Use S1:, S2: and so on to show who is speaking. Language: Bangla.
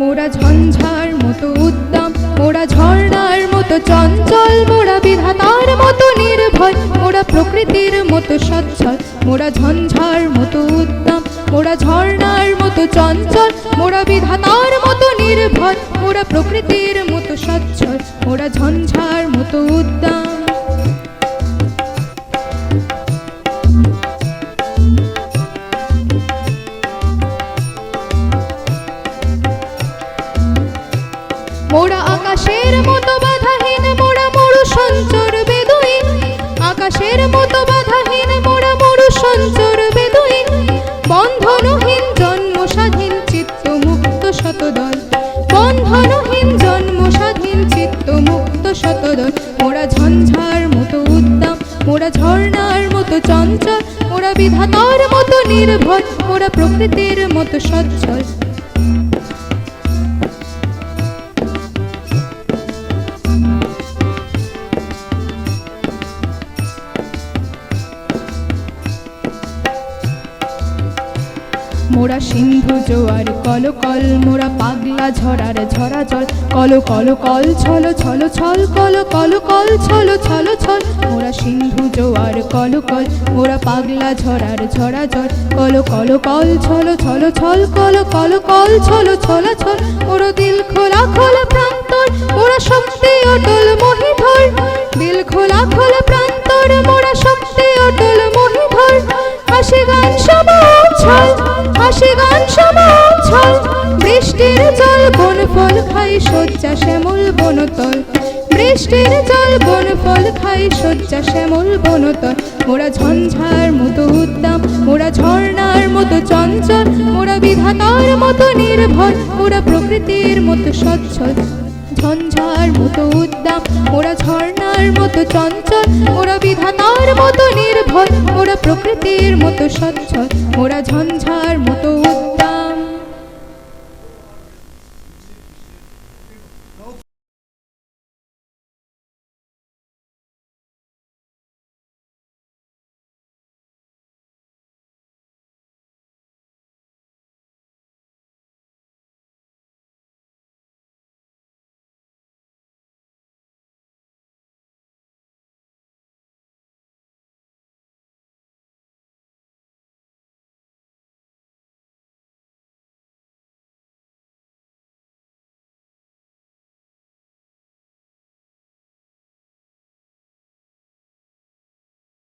S1: মোরা ঝঞ্ঝার মতো উদ্দাম, মোরা ঝর্ণার মতো চঞ্চল, মোরা বিধাতার মতো নির্ভয়, মোরা প্রকৃতির মতো সচ্ছল, মোরা ঝঞ্ঝার মতো উদ্দাম, মোরা ঝর্ণার মতো চঞ্চল, মোরা বিধাতার মতো নির্ভয়, মোরা প্রকৃতির মতো সচ্ছল, মোরা ঝঞ্ঝার মতো উদ্দাম। মোরা আকাশের মতো বাধাহীন মোরা মরু সঞ্চর বেদুইন। আকাশের মতো বাধাহীন মোরা মরু সঞ্চর বেদুইন। বন্ধনহীন জন্ম স্বাধীন চিত্ত মুক্ত শতদল। বন্ধনহীন জন্ম স্বাধীন চিত্ত মুক্ত শতদল। মোরা ঝঞ্ঝার মতো উদ্দাম মোরা ঝর্ণার মতো চঞ্চল। মোরা বিধাতার মতো নির্ভর মোরা প্রকৃতির মতো সচ্ছল। মোরা সিন্ধু জোয়ার, কল কল, মোরা পাগলা ঝরার, ঝরা জল, কল কল কল ছল ছল ছল, কল কল কল ছল ছল ছল, মোরা সিন্ধু জোয়ার, কল কল, মোরা পাগলা ঝরার, ঝরা জল, কল কল কল ছল ছল ছল, কল কল কল ছল ছল ছল, মোর দিল খোলা খোলা প্রান্তর, মোরা শক্তি অটল মহিধর, দিল খোলা খোলা প্রান্তর, মোরা বৃষ্টির জল বন ফল খাই শয্যা শ্যামল বনতল। বৃষ্টির জল বন ফল খাই শয্যা শ্যামল বনতল। মোরা ঝঞ্ঝার মতো উদ্দাম, মোরা ঝর্ণার মতো চঞ্চল, মোরা বিধাতার মতো নির্ভর, মোরা প্রকৃতির মতো সচ্ছল। ঝঞ্ঝার মতো উদ্দাম, মোরা ঝর্ণার মতো চঞ্চল, মোরা বিধাতার মতো নির্ভর, মোরা প্রকৃতির মতো সচ্ছল। মোরা ঝঞ্ঝার মতো